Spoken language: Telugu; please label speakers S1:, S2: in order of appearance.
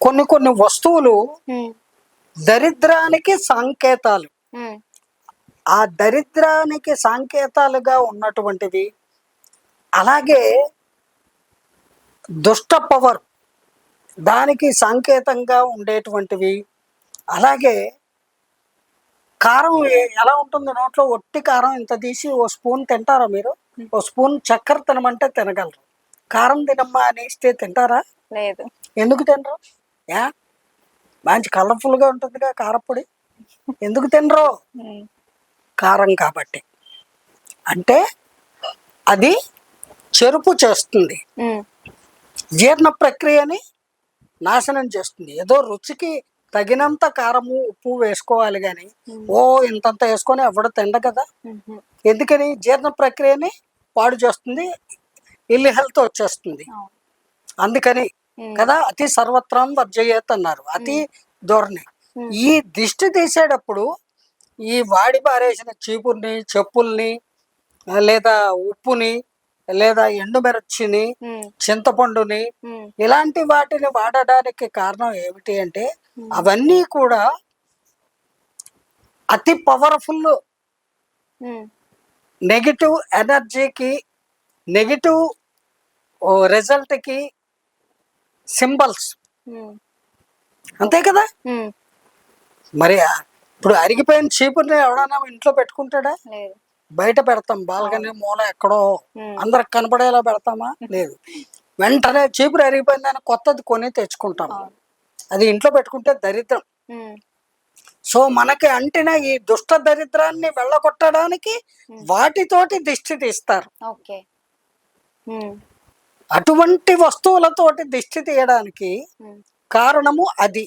S1: కొన్ని కొన్ని వస్తువులు దరిద్రానికి సంకేతాలు. ఆ దరిద్రానికి సంకేతాలుగా ఉన్నటువంటివి అలాగే దుష్ట పవర్ దానికి సంకేతంగా ఉండేటువంటివి అలాగే కారం ఎలా ఉంటుంది నోట్లో? ఒట్టి కారం ఇంత తీసి ఓ స్పూన్ తింటారా మీరు? ఓ స్పూన్ చక్కెర తినమంటే తినగలరు. కారం తినమ్మా అని ఇస్తే తింటారా?
S2: లేదు.
S1: ఎందుకు తినరు? యా మంచి కలర్ఫుల్గా ఉంటుందిగా కారపొడి. ఎందుకు తినరు? కారం కాబట్టి. అంటే అది చెరుపు చేస్తుంది. జీర్ణ ప్రక్రియని నాశనం చేస్తుంది. ఏదో రుచికి తగినంత కారము ఉప్పు వేసుకోవాలి కానీ ఓ ఇంతంత వేసుకొని ఎవడు తిండ కదా? ఎందుకని? జీర్ణ ప్రక్రియని పాడు చేస్తుంది ఇల్లు హెల్త్ వచ్చేస్తుంది. అందుకని కదా? అతి సర్వత్రం వర్జయ్యత్ అన్నారు. అతి ధోరణి. ఈ దిష్టి తీసేటప్పుడు ఈ వాడి పారేసిన చీపుర్ని చెప్పుల్ని లేదా ఉప్పుని లేదా ఎండుమిర్చిని చింతపండుని ఇలాంటి వాటిని వాడడానికి కారణం ఏమిటి అంటే అవన్నీ కూడా అతి పవర్ఫుల్ నెగిటివ్ ఎనర్జీకి నెగిటివ్ రిజల్ట్కి సింబల్స్. అంతే కదా? మరి ఇప్పుడు అరిగిపోయిన చీపుర్ని ఎవడన్నా ఇంట్లో పెట్టుకుంటాడా? బయట పెడతాం బాల్కనీ మూల ఎక్కడో అందరికి కనపడేలా పెడతామా? లేదు. వెంటనే చీపురు అరిగిపోయిందని కొత్తది కొని తెచ్చుకుంటాం. అది ఇంట్లో పెట్టుకుంటే దరిద్రం. సో మనకి అంటిన ఈ దుష్ట దరిద్రాన్ని వెళ్ళగొట్టడానికి వాటితోటి దిష్టి తీస్తారు. అటువంటి వస్తువులతోటి దిష్టి తీయడానికి కారణము అది.